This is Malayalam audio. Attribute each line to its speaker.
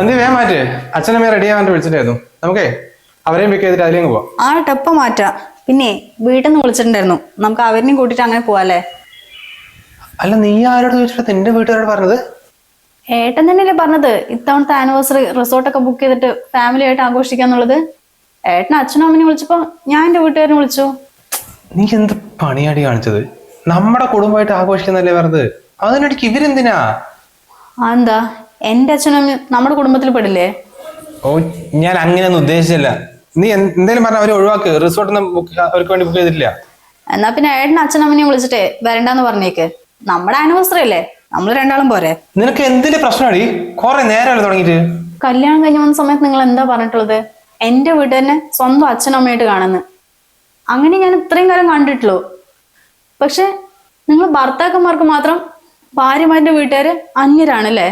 Speaker 1: സന്ധ്യ വേഗം മാറ്റ്. അച്ഛനമ്മ റെഡി ആവാൻ വിളിച്ചിട്ടായിരുന്നു. നമുക്കേ അവരെയും പിക്ക് ചെയ്തിട്ട് അതിലേക്ക് പോവാം.
Speaker 2: ആ ടപ്പ മാറ്റാം. പിന്നെ വീട്ടിൽ നിന്ന് വിളിച്ചിട്ടുണ്ടായിരുന്നു. നമുക്ക് അവരെയും കൂട്ടിയിട്ട് അങ്ങനെ പോവാല്ലേ?
Speaker 1: അല്ല നീ ആരോട് ചോദിച്ചിട്ട് നിന്റെ വീട്ടുകാരോട് പറഞ്ഞത്?
Speaker 2: ഏട്ടൻ തന്നെയല്ലേ പറഞ്ഞത്? ഇത്തവണത്തെ ആനിവേഴ്സറി റിസോർട്ടൊക്കെ ബുക്ക് ചെയ്തിട്ട് ഫാമിലി ആയിട്ട് ആഘോഷിക്കാന്നുള്ളത് ഏട്ടൻ അച്ഛനും അമ്മനെയും വിളിച്ചപ്പോ ഞാൻ എന്റെ വീട്ടുകാരനെ വിളിച്ചു.
Speaker 1: നീ എന്ത് പണിയാടി കാണിച്ചത്? നമ്മുടെ കുടുംബമായിട്ട് ആഘോഷിക്കുന്നല്ലേ പറഞ്ഞത്? അതിനിടയ്ക്ക് ഇവരെന്തിനാ?
Speaker 2: എന്താ എന്റെ അച്ഛനും നമ്മുടെ കുടുംബത്തിൽ പെടില്ലേ?
Speaker 1: ഓ ഞാൻ അങ്ങനെയൊന്നും ഉദ്ദേശിച്ചില്ല. നീ എന്തേലും പറഞ്ഞ അവരെ ഒഴിവാക്ക്. റിസോർട്ടൊന്നും ബുക്ക് അവർക്ക് വേണ്ടി ബുക്ക് ചെയ്തിട്ടില്ല.
Speaker 2: എന്നാ പിന്നെ ഏട്ടൻ അച്ഛനും അമ്മനെയും വിളിച്ചിട്ടേ വരണ്ടെന്ന് പറഞ്ഞേക്ക്. നമ്മുടെ ആനിവേഴ്സറി അല്ലേ? നമ്മൾ രണ്ടാളും പോരെ.
Speaker 1: നിനക്ക് എന്തിന്റെ പ്രശ്നമാണ് കൊറേ നേരമല്ലേ തുടങ്ങിട്ട്
Speaker 2: കല്യാണം കഴിഞ്ഞു വന്ന സമയത്ത് നിങ്ങൾ എന്താ പറഞ്ഞിട്ടുള്ളത്? എന്റെ വീട്ടുകാരനെ സ്വന്തം അച്ഛനും അമ്മയായിട്ട് കാണുന്നു. അങ്ങനെ ഞാൻ ഇത്രയും കാലം കണ്ടിട്ടുള്ളൂ. പക്ഷെ നിങ്ങൾ ഭർത്താക്കന്മാർക്ക് മാത്രം ഭാര്യമാരുടെ വീട്ടുകാര് അന്യരാണല്ലേ?